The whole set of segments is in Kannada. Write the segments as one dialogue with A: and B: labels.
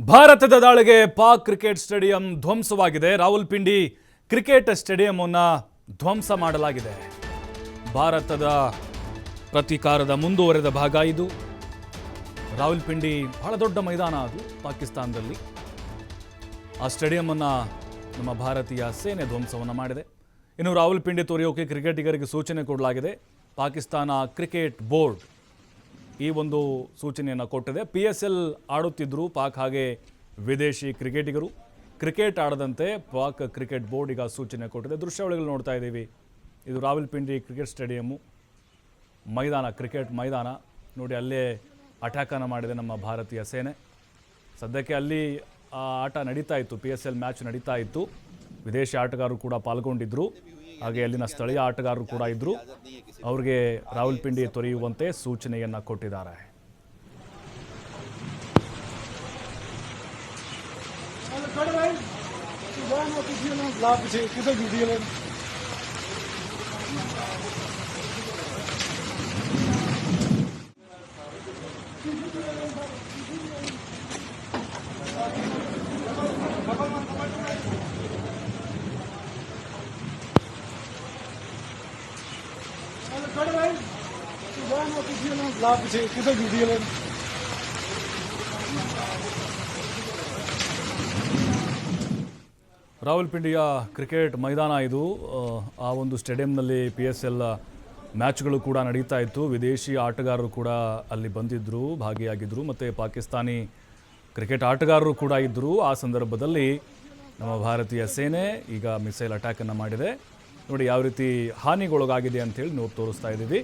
A: ಭಾರತದ ದಾಳಿಗೆ ಪಾಕ್ ಕ್ರಿಕೆಟ್ ಸ್ಟೇಡಿಯಂ ಧ್ವಂಸವಾಗಿದೆ. ರಾವಲ್ಪಿಂಡಿ ಕ್ರಿಕೆಟ್ ಸ್ಟೇಡಿಯಂ ಅನ್ನ ಧ್ವಂಸ ಮಾಡಲಾಗಿದೆ. ಭಾರತದ ಪ್ರತೀಕಾರದ ಮುಂದುವರೆದ ಭಾಗ ಇದು. ರಾವಲ್ಪಿಂಡಿ ಬಹಳ ದೊಡ್ಡ ಮೈದಾನ ಅದು ಪಾಕಿಸ್ತಾನದಲ್ಲಿ. ಆ ಸ್ಟೇಡಿಯಂ ಅನ್ನ ನಮ್ಮ ಭಾರತೀಯ ಸೇನೆ ಧ್ವಂಸವನ್ನು ಮಾಡಿದೆ. ಇನ್ನು ರಾಹುಲ್ಪಿಂಡಿ ತೋರಿಯೋಕೆ ಕ್ರಿಕೆಟಿಗರಿಗೆ ಸೂಚನೆ ಕೊಡಲಾಗಿದೆ. ಪಾಕಿಸ್ತಾನ ಕ್ರಿಕೆಟ್ ಬೋರ್ಡ್ ಈ ಒಂದು ಸೂಚನೆಯನ್ನು ಕೊಟ್ಟಿದೆ. ಪಿ ಎಸ್ ಎಲ್ ಆಡುತ್ತಿದ್ದರು ಪಾಕ್ ಹಾಗೆ ವಿದೇಶಿ ಕ್ರಿಕೆಟಿಗರು. ಕ್ರಿಕೆಟ್ ಆಡದಂತೆ ಪಾಕ್ ಕ್ರಿಕೆಟ್ ಬೋರ್ಡ್ ಈಗ ಸೂಚನೆ ಕೊಟ್ಟಿದೆ. ದೃಶ್ಯಾವಳಿಗಳು ನೋಡ್ತಾ ಇದ್ದೀವಿ. ಇದು ರಾವಲ್ಪಿಂಡಿ ಕ್ರಿಕೆಟ್ ಸ್ಟೇಡಿಯಮ್ಮು. ಮೈದಾನ, ಕ್ರಿಕೆಟ್ ಮೈದಾನ. ನೋಡಿ, ಅಲ್ಲೇ ಅಟ್ಯಾಕನ್ನು ಮಾಡಿದೆ ನಮ್ಮ ಭಾರತೀಯ ಸೇನೆ. ಸದ್ಯಕ್ಕೆ ಅಲ್ಲಿ, ಆ, ಆಟ ನಡೀತಾ ಇತ್ತು. ಪಿ ಎಸ್ ಎಲ್ ಮ್ಯಾಚ್ ನಡೀತಾ ಇತ್ತು. ವಿದೇಶಿ ಆಟಗಾರರು ಕೂಡ ಪಾಲ್ಗೊಂಡಿದ್ದರು ಹಾಗೆ ಅಲ್ಲಿನ ಸ್ಥಳೀಯ ಆಟಗಾರರು ಕೂಡ ಇದ್ದರು ಅವ್ರಿಗೆ ರಾವಲ್ಪಿಂಡಿ ತೊರೆಯುವಂತೆ ಸೂಚನೆಯನ್ನು ಕೊಟ್ಟಿದ್ದಾರೆ. Got ಕ್ರಿಕೆಟ್ ಮೈದಾನ ಇದು. ಆ ಒಂದು ಸ್ಟೇಡಿಯಂನಲ್ಲಿ ಪಿ ಎಸ್ ಎಲ್ ಮ್ಯಾಚ್ಗಳು ಕೂಡ ನಡೀತಾ ಇತ್ತು. ವಿದೇಶಿ ಆಟಗಾರರು ಕೂಡ ಅಲ್ಲಿ ಬಂದಿದ್ದರು ಭಾಗಿಯಾಗಿದ್ದರು ಮತ್ತು ಪಾಕಿಸ್ತಾನಿ ಕ್ರಿಕೆಟ್ ಆಟಗಾರರು ಕೂಡ ಇದ್ದರು ಆ ಸಂದರ್ಭದಲ್ಲಿ ನಮ್ಮ ಭಾರತೀಯ ಸೇನೆ ಈಗ ಮಿಸೈಲ್ ಅಟ್ಯಾಕನ್ನು ಮಾಡಿದೆ. ನೋಡಿ, ಯಾವ ರೀತಿ ಹಾನಿಗೊಳಗಾಗಿದೆ ಅಂತೇಳಿ ನಾವು ತೋರಿಸ್ತಾ ಇದ್ದೀವಿ.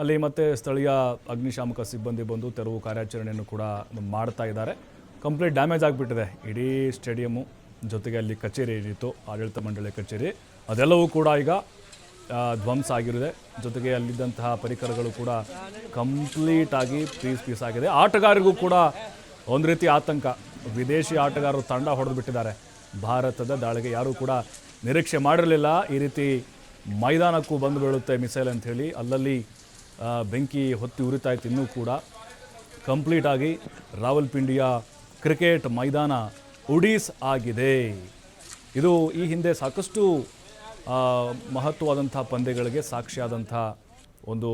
A: ಅಲ್ಲಿ ಮತ್ತೆ ಸ್ಥಳೀಯ ಅಗ್ನಿಶಾಮಕ ಸಿಬ್ಬಂದಿ ಬಂದು ತೆರವು ಕಾರ್ಯಾಚರಣೆಯನ್ನು ಕೂಡ ಮಾಡ್ತಾ ಇದ್ದಾರೆ. ಕಂಪ್ಲೀಟ್ ಡ್ಯಾಮೇಜ್ ಆಗಿಬಿಟ್ಟಿದೆ. ಇಡೀ ಸ್ಟೇಡಿಯಮ್ಮು ಜೊತೆಗೆ ಅಲ್ಲಿ ಕಚೇರಿ ಏನಿತ್ತು ಆಡಳಿತ ಮಂಡಳಿ ಕಚೇರಿ. ಅದೆಲ್ಲವೂ ಕೂಡ ಈಗ ಧ್ವಂಸ ಆಗಿರುತ್ತೆ. ಜೊತೆಗೆ ಅಲ್ಲಿದ್ದಂತಹ ಪರಿಕರಗಳು ಕೂಡ ಕಂಪ್ಲೀಟ್ ಆಗಿ ಪೀಸ್ ಪೀಸ್ ಆಗಿದೆ. ಆಟಗಾರರಿಗೂ ಕೂಡ ಒಂದು ರೀತಿ ಆತಂಕ. ವಿದೇಶಿ ಆಟಗಾರರು ತಂಡ ಹೊಡೆದು ಬಿಟ್ಟಿದ್ದಾರೆ ಭಾರತದ ದಾಳಿಗೆ ಯಾರೂ ಕೂಡ ನಿರೀಕ್ಷೆ ಮಾಡಿರಲಿಲ್ಲ. ಈ ರೀತಿ ಮೈದಾನಕ್ಕೂ ಬಂದು ಬೀಳುತ್ತೆ ಮಿಸೈಲ್ ಅಂಥೇಳಿ ಅಲ್ಲಲ್ಲಿ ಬೆಂಕಿ ಹೊತ್ತಿ ಉರಿತಾ ಇತ್ತು ಇನ್ನೂ ಕೂಡ. ಕಂಪ್ಲೀಟಾಗಿ ರಾವಲ್ಪಿಂಡಿಯ ಕ್ರಿಕೆಟ್ ಮೈದಾನ ಉಡೀಸ್ ಆಗಿದೆ. ಇದು ಈ ಹಿಂದೆ ಸಾಕಷ್ಟು ಮಹತ್ವವಾದಂಥ ಪಂದ್ಯಗಳಿಗೆ ಸಾಕ್ಷಿಯಾದಂಥ ಒಂದು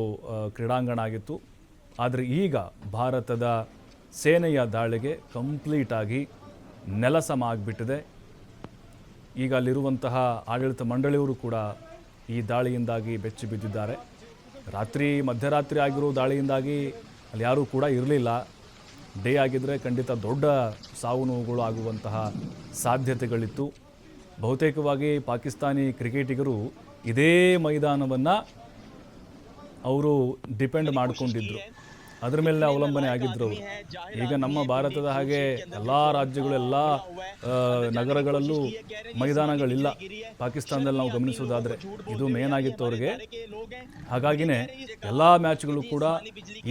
A: ಕ್ರೀಡಾಂಗಣ ಆಗಿತ್ತು ಆದರೆ ಈಗ ಭಾರತದ ಸೇನೆಯ ದಾಳಿಗೆ ಕಂಪ್ಲೀಟಾಗಿ ನೆಲಸಮ ಆಗಿಬಿಟ್ಟಿದೆ ಈಗ ಅಲ್ಲಿರುವಂತಹ ಆಡಳಿತ ಮಂಡಳಿಯವರು ಕೂಡ ಈ ದಾಳಿಯಿಂದಾಗಿ ಬೆಚ್ಚಿ ಬಿದ್ದಿದ್ದಾರೆ. ರಾತ್ರಿ, ಮಧ್ಯರಾತ್ರಿ ಆಗಿರೋ ದಾಳಿಯಿಂದಾಗಿ ಅಲ್ಲಿ ಯಾರೂ ಕೂಡ ಇರಲಿಲ್ಲ. ಡೇ ಆಗಿದ್ದರೆ ಖಂಡಿತ ದೊಡ್ಡ ಸಾವು ನೋವುಗಳು ಆಗುವಂತಹ ಸಾಧ್ಯತೆಗಳಿತ್ತು. ಬಹುತೇಕವಾಗಿ ಪಾಕಿಸ್ತಾನಿ ಕ್ರಿಕೆಟಿಗರು ಇದೇ ಮೈದಾನವನ್ನು ಅವರು ಡಿಪೆಂಡ್ ಮಾಡಿಕೊಂಡಿದ್ರು. ಅದ್ರ ಮೇಲೆ ಅವಲಂಬನೆ ಆಗಿದ್ರು ಈಗ ನಮ್ಮ ಭಾರತದ ಹಾಗೆ ಎಲ್ಲ ರಾಜ್ಯಗಳು, ಎಲ್ಲ ನಗರಗಳಲ್ಲೂ ಮೈದಾನಗಳಿಲ್ಲ. ಪಾಕಿಸ್ತಾನದಲ್ಲಿ ನಾವು ಗಮನಿಸೋದಾದ್ರೆ ಇದು ಮೇನ್ ಆಗಿತ್ತು ಅವ್ರಿಗೆ. ಹಾಗಾಗಿನೇ ಎಲ್ಲ ಮ್ಯಾಚ್ಗಳು ಕೂಡ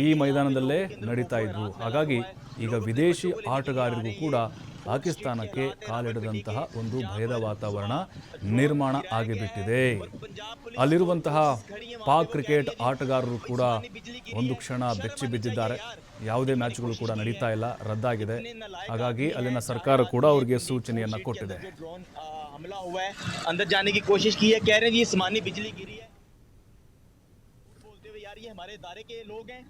A: ಈ ಮೈದಾನದಲ್ಲೇ ನಡೀತಾ ಇದ್ವು. ಹಾಗಾಗಿ ಈಗ ವಿದೇಶಿ ಆಟಗಾರರಿಗೂ ಕೂಡ ಪಾಕಿಸ್ತಾನಕ್ಕೆ ಕಾಲಿಡದಂತಹ ಒಂದು ಭಯದ ವಾತಾವರಣ ನಿರ್ಮಾಣ ಆಗಿಬಿಟ್ಟಿದೆ ಅಲ್ಲಿರುವಂತಹ ಪಾಕ್ ಕ್ರಿಕೆಟ್ ಆಟಗಾರರು ಕೂಡ ಒಂದು ಕ್ಷಣ ಬೆಚ್ಚಿ ಬಿದ್ದಿದ್ದಾರೆ ಯಾವುದೇ ಮ್ಯಾಚ್ಗಳು ಕೂಡ ನಡೀತಾ ಇಲ್ಲ ರದ್ದಾಗಿದೆ ಹಾಗಾಗಿ ಅಲ್ಲಿನ ಸರ್ಕಾರ ಕೂಡ ಅವರಿಗೆ ಸೂಚನೆಯನ್ನ ಕೊಟ್ಟಿದೆ
B: जो ड्रोन आ, हमला हुआ है अंदर जाने की कोशिश की है कह रहे हैं ये आसमानी बिजली गिरी है बोलते हुए यार ये हमारे दायरे के लोग हैं